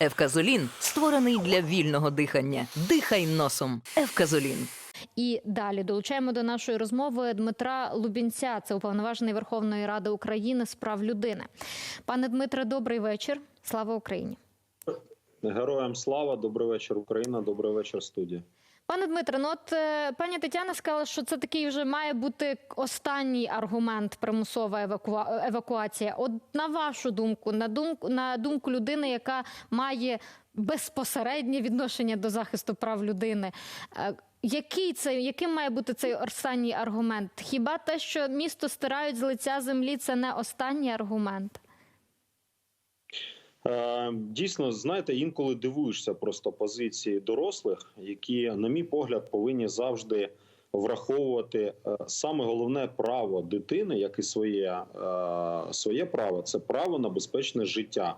Евказолін створений для вільного дихання. Дихай носом. Евказолін. І далі долучаємо до нашої розмови Дмитра Лубінця, це уповноважений Верховної Ради України з прав людини. Пане Дмитре, добрий вечір. Слава Україні. Героям слава, добрий вечір, Україна, добрий вечір, студія. Пане Дмитре, ну от е, пані Тетяна сказала, що це такий вже має бути останній аргумент примусова евакуа- евакуація. От на вашу думку, на думку на думку людини, яка має безпосереднє відношення до захисту прав людини. е, Який це яким має бути цей останній аргумент? Хіба те, що місто стирають з лиця землі, це не останній аргумент? Е, Дійсно, знаєте, інколи дивуєшся просто позиції дорослих, які, на мій погляд, повинні завжди враховувати е, саме головне право дитини, як і своє, е, своє право, це право на безпечне життя.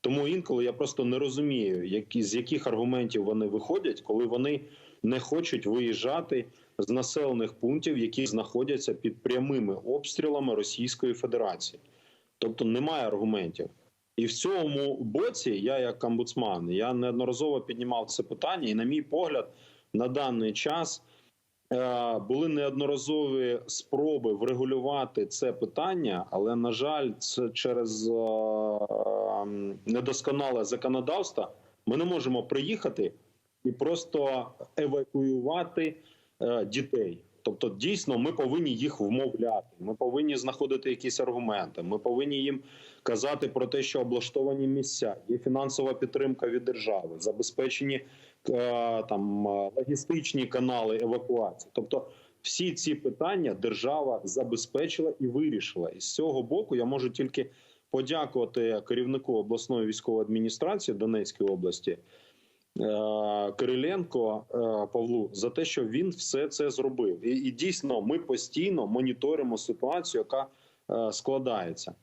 Тому інколи я просто не розумію, які, з яких аргументів вони виходять, коли вони не хочуть виїжджати з населених пунктів, які знаходяться під прямими обстрілами Російської Федерації. Тобто немає аргументів. І в цьому боці я, як омбудсман, я неодноразово піднімав це питання, і, на мій погляд, на даний час е, були неодноразові спроби врегулювати це питання, але на жаль, це через е, м, недосконале законодавство ми не можемо приїхати і просто евакуювати е, дітей. Тобто, дійсно, ми повинні їх вмовляти. Ми повинні знаходити якісь аргументи. Ми повинні їм казати про те, що облаштовані місця, є фінансова підтримка від держави, забезпечені е, там е, логістичні канали евакуації. Тобто, всі ці питання держава забезпечила і вирішила. І з цього боку я можу тільки подякувати керівнику обласної військової адміністрації Донецької області. е, Кириленко Павлу за те, що він все це зробив, і, і дійсно ми постійно моніторимо ситуацію, яка складається.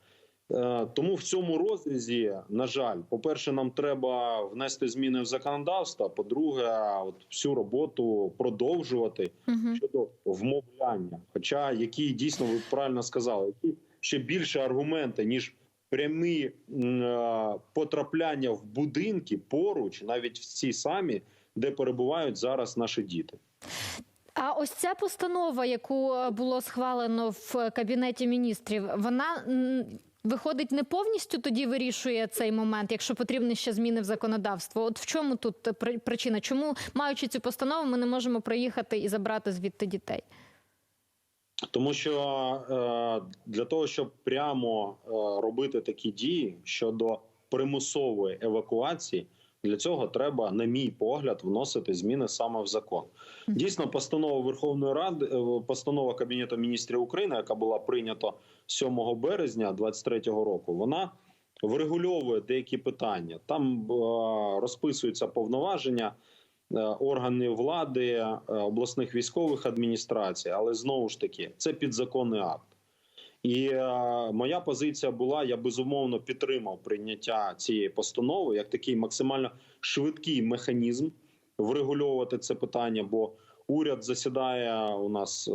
Е, Тому в цьому розрізі, на жаль, по-перше, нам треба внести зміни в законодавство. По-друге, от всю роботу продовжувати Угу. щодо вмовляння. Хоча які дійсно ви правильно сказали, які ще більше аргументи ніж прямі е, потрапляння в будинки поруч, навіть в ці самі, де перебувають зараз наші діти. А ось ця постанова, яку було схвалено в кабінеті міністрів, вона виходить не повністю тоді вирішує цей момент, якщо потрібні ще зміни в законодавство. От в чому тут е, при- причина? Чому, маючи цю постанову, ми не можемо приїхати і забрати звідти дітей? Тому що е, для того, щоб прямо е, робити такі дії щодо примусової евакуації, для цього треба, на мій погляд, вносити зміни саме в закон. Дійсно, постанова Верховної Ради, е, постанова Кабінету міністрів України, яка була прийнята 7 березня 2023 року, вона врегульовує деякі питання. Там е, розписуються повноваження е, органів влади, обласних військових адміністрацій, але знову ж таки це підзаконний акт. І е, моя позиція була: я безумовно підтримав прийняття цієї постанови як такий максимально швидкий механізм врегульовувати це питання. Бо уряд засідає у нас е,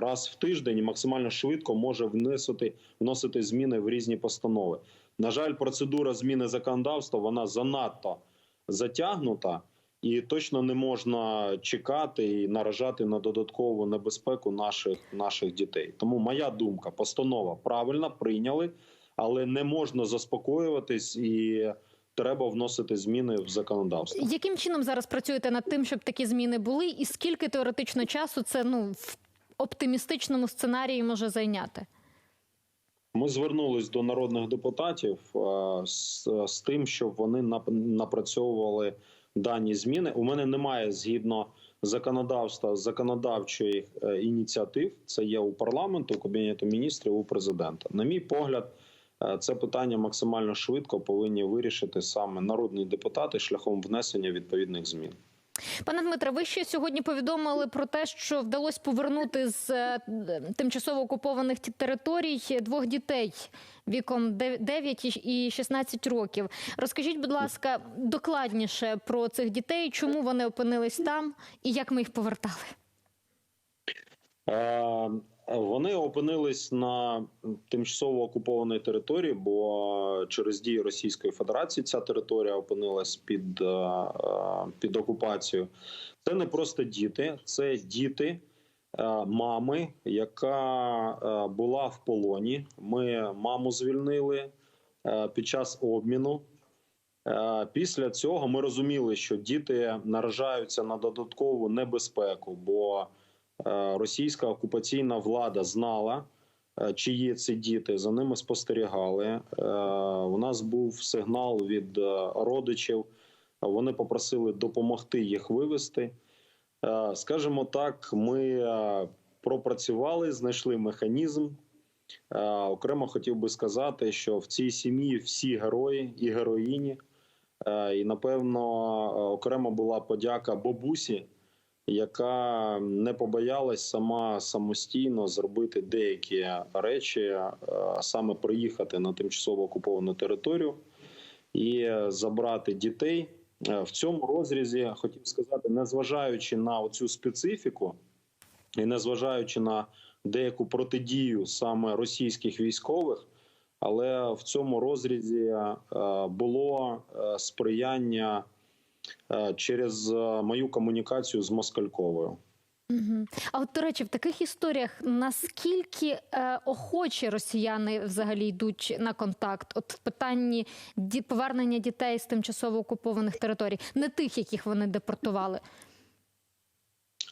раз в тиждень і максимально швидко може вносити, вносити зміни в різні постанови. На жаль, процедура зміни законодавства вона занадто затягнута. І точно не можна чекати і наражати на додаткову небезпеку наших наших дітей. Тому моя думка, постанова правильна, прийняли, але не можна заспокоюватись і треба вносити зміни в законодавство. Яким чином зараз працюєте над тим, щоб такі зміни були, і скільки теоретично часу це ну в оптимістичному сценарії може зайняти? Ми звернулись до народних депутатів з, з тим, щоб вони нап- напрацьовували дані зміни. У мене немає згідно законодавства законодавчої е, ініціатив. Це є у парламенту, у кабінету міністрів, у президента. На мій погляд, е, це питання максимально швидко повинні вирішити саме народні депутати шляхом внесення відповідних змін. Пане Дмитре, ви ще сьогодні повідомили про те, що вдалося повернути з е, тимчасово окупованих територій двох дітей віком дев- 9 і 16 років. Розкажіть, будь ласка, докладніше про цих дітей, чому вони опинились там і як ми їх повертали? Вони опинились на тимчасово окупованій території, бо через дії Російської Федерації ця територія опинилась під, е, е, під окупацією. Це не просто діти, це діти е, мами, яка була в полоні. Ми маму звільнили під час обміну. Після цього ми розуміли, що діти наражаються на додаткову небезпеку, бо російська окупаційна влада знала, е, чиї це діти, за ними спостерігали. Е, У нас був сигнал від е, родичів. Вони попросили допомогти їх вивести. Е, Скажімо так, ми е, пропрацювали, знайшли механізм. Е, Окремо хотів би сказати, що в цій сім'ї всі герої і героїні. Е, І напевно е, окремо була подяка бабусі, яка не побоялась сама самостійно зробити деякі речі, е, саме приїхати на тимчасово окуповану територію і забрати дітей. Е, В цьому розрізі хотів сказати, незважаючи на оцю специфіку і незважаючи на деяку протидію саме російських військових. Але в цьому розрізі е, було сприяння через е, мою комунікацію з Москальковою. Угу. А от, до речі, в таких історіях наскільки е, охочі росіяни взагалі йдуть на контакт? От в питанні ді, повернення дітей з тимчасово окупованих територій, не тих, яких вони депортували.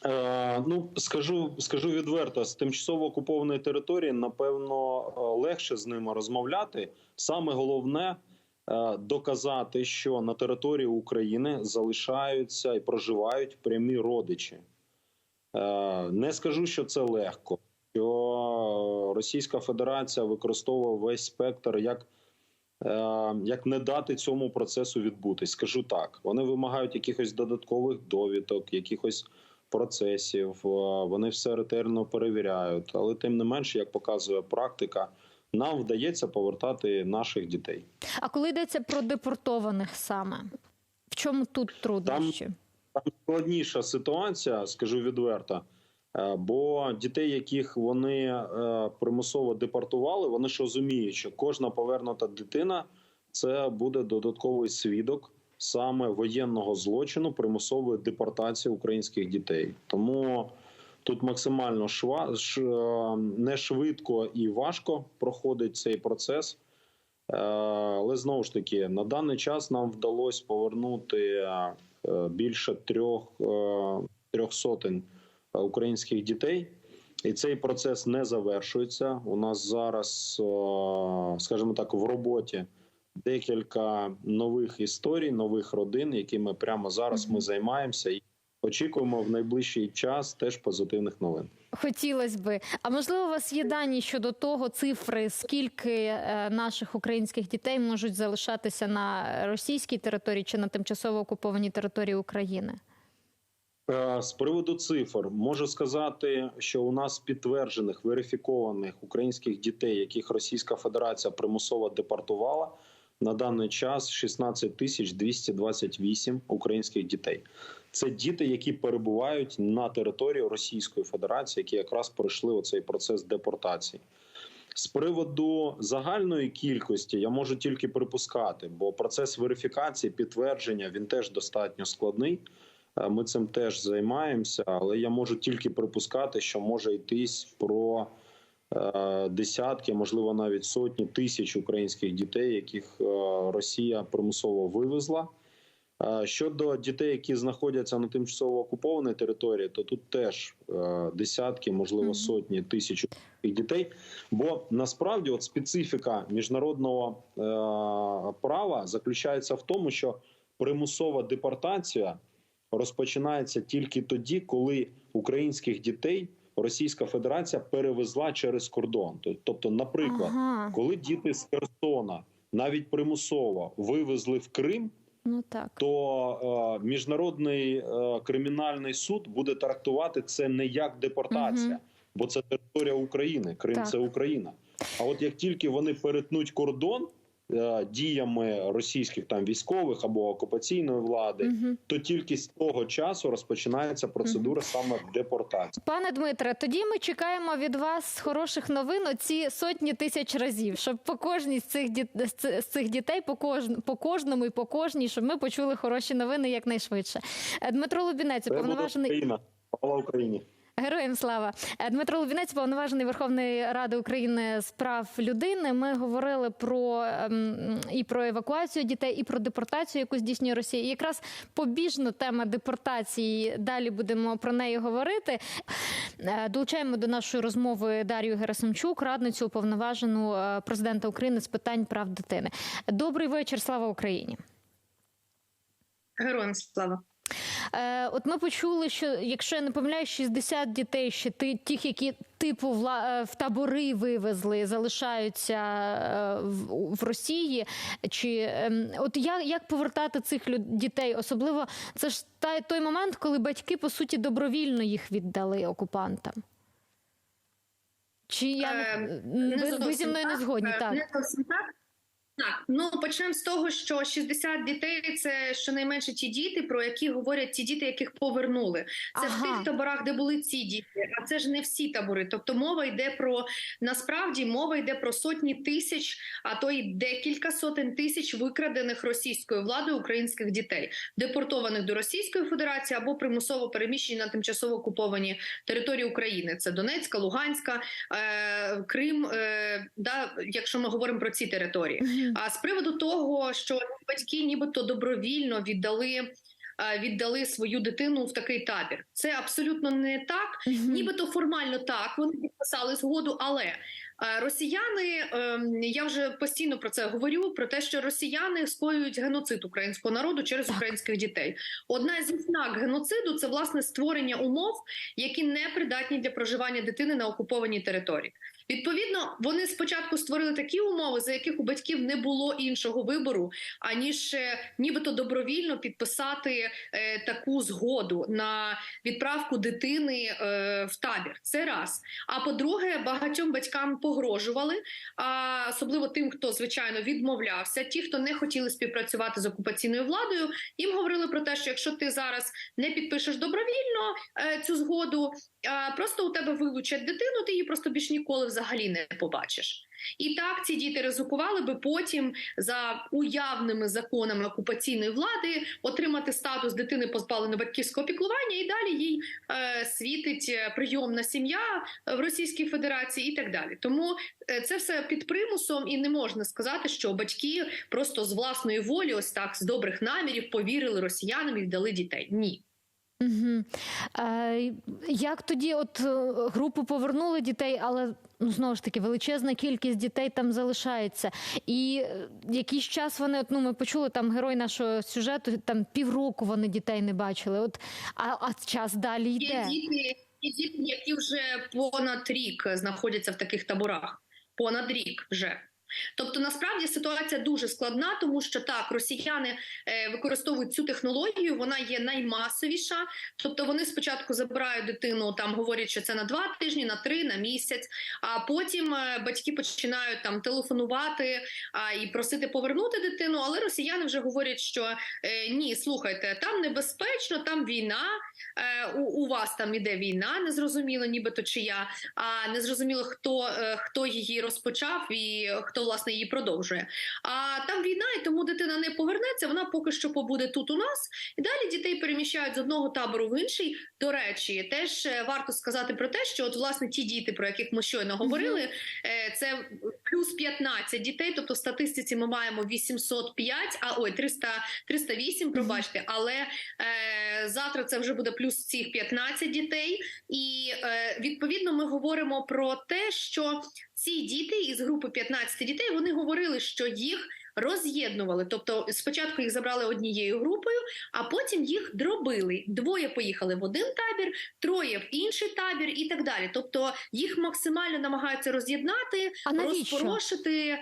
Е, ну скажу, скажу відверто, з тимчасово окупованої території напевно е, легше з ними розмовляти. Саме головне е, доказати, що на території України залишаються і проживають прямі родичі. Е, Не скажу, що це легко. Що Російська Федерація використовує весь спектр як, е, як не дати цьому процесу відбутись. Скажу так: вони вимагають якихось додаткових довідок, якихось процесів. е, Вони все ретельно перевіряють. Але тим не менше, як показує практика, нам вдається повертати наших дітей. А коли йдеться про депортованих саме, в чому тут труднощі? Там складніша ситуація, скажу відверто. е, Бо дітей, яких вони е, примусово депортували, вони ж розуміють, що кожна повернута дитина це буде додатковий свідок саме воєнного злочину примусової депортації українських дітей. Тому тут максимально шва, ш, е, не швидко і важко проходить цей процес. Е, Але знову ж таки, на даний час нам вдалося повернути е, більше трьох, трьох сотень українських дітей. І цей процес не завершується. У нас зараз, скажімо так, в роботі декілька нових історій, нових родин, якими прямо зараз ми займаємося, і очікуємо в найближчий час теж позитивних новин. Хотілося би. А можливо, у вас є дані щодо того, цифри, скільки е, наших українських дітей можуть залишатися на російській території чи на тимчасово окупованій території України? Е, З приводу цифр можу сказати, що у нас підтверджених верифікованих українських дітей, яких Російська Федерація примусово депортувала на даний час 16 тисяч 228 українських дітей. Це діти, які перебувають на території Російської Федерації, які якраз пройшли оцей процес депортації. З приводу загальної кількості я можу тільки припускати, бо процес верифікації, підтвердження він теж достатньо складний. Е, Ми цим теж займаємося, але я можу тільки припускати, що може йтись про е, десятки, можливо, навіть сотні тисяч українських дітей, яких е, Росія примусово вивезла. Щодо дітей, які знаходяться на тимчасово окупованій території, то тут теж е, десятки, можливо, сотні тисяч дітей. Бо насправді от специфіка міжнародного е, права заключається в тому, що примусова депортація розпочинається тільки тоді, коли українських дітей Російська Федерація перевезла через кордон. Тобто, наприклад, Ага, коли діти з Херсона навіть примусово вивезли в Крим, ну так. то е, міжнародний е, кримінальний суд буде трактувати це не як депортація, угу. бо це територія України. Крим Так. це Україна. А от як тільки вони перетнуть кордон, діями російських там військових або окупаційної влади, Мгм. то тільки з того часу розпочинається процедура саме депортації. Пане Дмитре, тоді ми чекаємо від вас хороших новин оці сотні тисяч разів, щоб по кожній з цих діт... з цих дітей, по кож... по кожному і по кожній, щоб ми почули хороші новини якнайшвидше. Е, Дмитро Лубінець, уповноважений Україна. Слава Україні. Героям слава Е, Дмитро Лубінець, повноважений Верховної Ради України з прав людини. Ми говорили про ем, і про евакуацію дітей, і про депортацію, яку здійснює Росія. І якраз побіжна тема депортації. Далі будемо про неї говорити. Е, Долучаємо до нашої розмови Дар'ю Герасимчук, радницю уповноважену е, президента України з питань прав дитини. Добрий вечір, слава Україні. Героям слава. Е, от ми почули, що якщо я не помиляюсь, 60 дітей ще тих, які типу е, в табори вивезли, залишаються е, в, Росії. Чи ем, от як, як повертати цих дітей? Особливо це ж та, той момент, коли батьки по суті добровільно їх віддали окупантам. Чи я не, Е, ви, зі мною не згодні? Так. Не зовсім так. Так, ну почнемо з того, що 60 дітей це щонайменше ті діти, про які говорять ті діти, яких повернули. Це в тих таборах, де були ці діти, а це ж не всі табори. Тобто мова йде про насправді мова йде про сотні тисяч, а то й декілька сотень тисяч викрадених російською владою українських дітей, депортованих до Російської Федерації або примусово переміщені на тимчасово окуповані території України. Це Донецька, Луганська, е, Крим. Е, да, якщо ми говоримо про ці території. А з приводу того, що батьки нібито добровільно віддали. Віддали свою дитину в такий табір. Це абсолютно не так. Нібито формально так вони підписали згоду, але росіяни, ем, я вже постійно про це говорю: про те, що росіяни скоюють геноцид українського народу через українських дітей. Одна з ознак геноциду це власне створення умов, які не придатні для проживання дитини на окупованій території. Відповідно, вони спочатку створили такі умови, за яких у батьків не було іншого вибору, аніж е, нібито добровільно підписати е, таку згоду на відправку дитини е, в табір. Це раз. А по-друге, багатьом батькам погрожували, а особливо тим, хто звичайно відмовлявся, ті, хто не хотіли співпрацювати з окупаційною владою, їм говорили про те, що якщо ти зараз не підпишеш добровільно е, цю згоду, е, просто у тебе вилучать дитину, ти її просто більш ніколи взагалі не побачиш. І так ці діти ризикували би потім за уявними законами окупаційної влади отримати статус дитини позбавленої батьківського піклування, і далі їй е, світить е, прийомна сім'я в Російській Федерації і так далі. Тому е, це все під примусом, і не можна сказати, що батьки просто з власної волі, ось так з добрих намірів, повірили росіянам і віддали дітей. Ні. Угу. Е, як тоді, от е, групу повернули дітей, але ну знову ж таки величезна кількість дітей там залишається. І е, якийсь час вони, от ну ми почули там герой нашого сюжету, там півроку вони дітей не бачили. От а, а час далі Є йде. діти, є діти, які вже понад рік знаходяться в таких таборах. Понад рік вже. Тобто, насправді ситуація дуже складна, тому що так, росіяни е, використовують цю технологію, вона є наймасовіша. Тобто вони спочатку забирають дитину, там говорять, що це на два тижні, на три, на місяць. А потім е, батьки починають там телефонувати а, і просити повернути дитину. Але росіяни вже говорять, що е, ні, слухайте, там небезпечно, там війна. У, у вас там іде війна, незрозуміло, нібито чия, а незрозуміло, хто, хто її розпочав і хто власне її продовжує. А там війна, і тому дитина не повернеться. Вона поки що побуде тут у нас, і далі дітей переміщають з одного табору в інший. До речі, теж е, варто сказати про те, що от власне ті діти, про яких ми щойно говорили, е, це плюс 15 дітей. Тобто в статистиці ми маємо 805, а ой, 300, 308, пробачте, але е, завтра це вже буде плюс цих 15 дітей. І е, відповідно ми говоримо про те, що ці діти із групи 15 дітей вони говорили, що їх роз'єднували. Тобто, спочатку їх забрали однією групою, а потім їх дробили. Двоє поїхали в один табір, троє в інший табір і так далі. Тобто їх максимально намагаються роз'єднати, А розпорошити. е,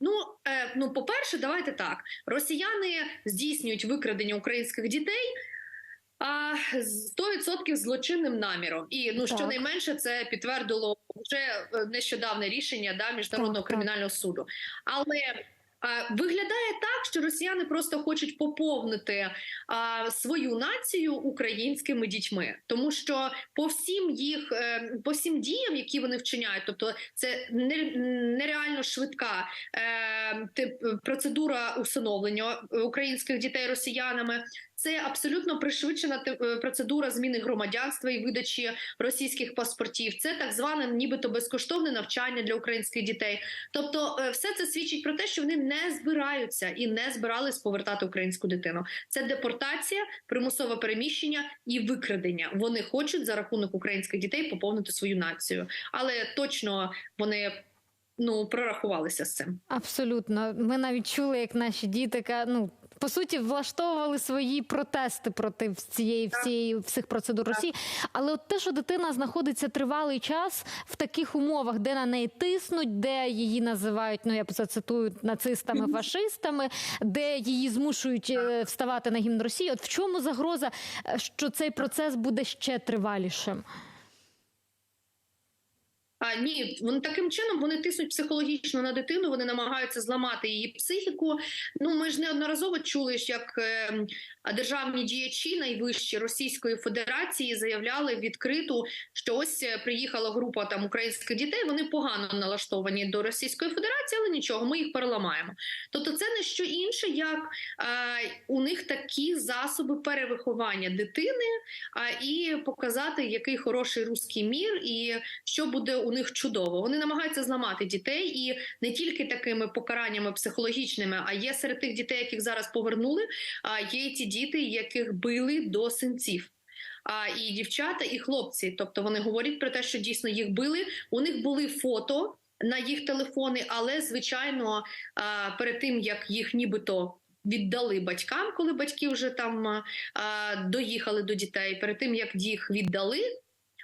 Ну, е, ну, по-перше, давайте так: росіяни здійснюють викрадення українських дітей. А 100% злочинним наміром, і ну Так. щонайменше це підтвердило вже е, нещодавне рішення да міжнародного Так, так. кримінального суду. Але а, виглядає так, що росіяни просто хочуть поповнити а, свою націю українськими дітьми, тому що по всім їх е, по всім діям, які вони вчиняють, тобто це не- нереально швидка е, тип процедура усиновлення українських дітей росіянами. Це абсолютно пришвидшена е, процедура зміни громадянства і видачі російських паспортів. Це так зване, нібито безкоштовне навчання для українських дітей. Тобто, е, все це свідчить про те, що вони не збираються і не збирались повертати українську дитину. Це депортація, примусове переміщення і викрадення. Вони хочуть за рахунок українських дітей поповнити свою націю, але точно вони ну прорахувалися з цим. Абсолютно. Ми навіть чули, як наші діти ну. По суті, влаштовували свої протести проти цієї всієї всіх процедур Росії. Але от те, що дитина знаходиться тривалий час в таких умовах, де на неї тиснуть, де її називають, ну я зацитую, нацистами, фашистами, де її змушують е, вставати на гімн Росії. От в чому загроза, е, що цей процес буде ще тривалішим? А ні, вони таким чином вони тиснуть психологічно на дитину. Вони намагаються зламати її психіку. Ну ми ж неодноразово чули, як е, державні діячі найвищі Російської Федерації заявляли відкрито, що ось е, приїхала група там українських дітей. Вони погано налаштовані до Російської Федерації, але нічого, ми їх переламаємо. Тобто, це не що інше, як е, у них такі засоби перевиховання дитини, а і показати, який хороший руський мір, і що буде у них чудово. Вони намагаються зламати дітей, і не тільки такими покараннями психологічними, а є серед тих дітей, яких зараз повернули. А є ті діти, яких били до синців. А і дівчата, і хлопці. Тобто вони говорять про те, що дійсно їх били. У них були фото на їх телефони, але звичайно, перед тим як їх нібито. Віддали батькам, коли батьки вже там а, доїхали до дітей. Перед тим як їх віддали,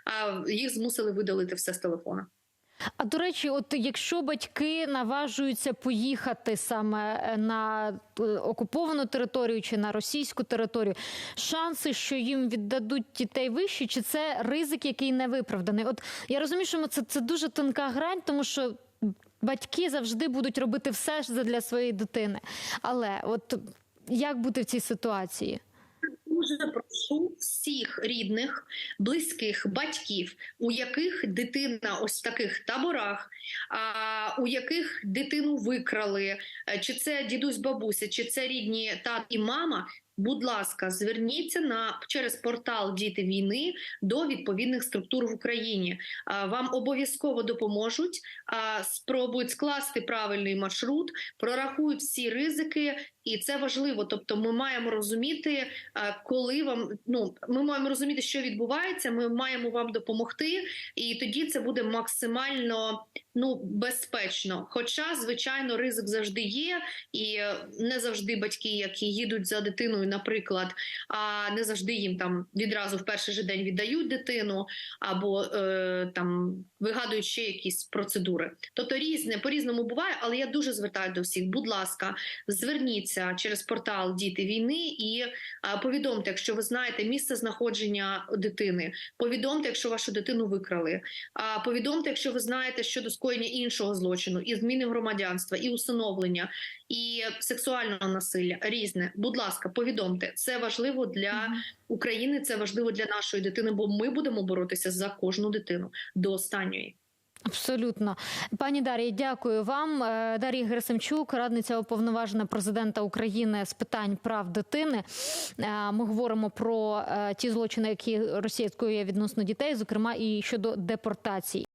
а їх змусили видалити все з телефона. А до речі, от якщо батьки наважуються поїхати саме е, на е, окуповану територію чи на російську територію, шанси, що їм віддадуть дітей вищі, чи це ризик, який не виправданий? От я розумію, що це, це дуже тонка грань, тому що. Батьки завжди будуть робити все для своєї дитини. Але от як бути в цій ситуації? Дуже прошу всіх рідних, близьких батьків, у яких дитина ось в таких таборах, а, у яких дитину викрали, е, чи це дідусь, бабуся, чи це рідні тат і мама. Будь ласка, зверніться на через портал Діти війни до відповідних структур в Україні. Вам обов'язково допоможуть, спробують скласти правильний маршрут, прорахують всі ризики, і це важливо. Тобто, ми маємо розуміти, коли вам ну ми маємо розуміти, що відбувається. Ми маємо вам допомогти, і тоді це буде максимально ну безпечно. Хоча, звичайно, ризик завжди є, і е, не завжди батьки, які їдуть за дитиною, наприклад, а не завжди їм там відразу в перший же день віддають дитину, або е, там вигадують ще якісь процедури. Тобто різне по різному буває, але я дуже звертаю до всіх. Будь ласка, зверніться через портал Діти війни і повідомте, якщо ви знаєте місце знаходження дитини. Повідомте, якщо вашу дитину викрали. А повідомте, якщо ви знаєте щодо скоєння іншого злочину, і зміни громадянства, і усиновлення, і сексуального насилля різне. Будь ласка, повідомте. Це важливо для України. Це важливо для нашої дитини, бо ми будемо боротися за кожну дитину до останньої. Абсолютно, пані Дар'я, дякую вам. Е, Дар'я Герасимчук, радниця уповноважена президента України з питань прав дитини. Е, Ми говоримо про е, ті злочини, які Росія скоює відносно дітей, зокрема і щодо депортації.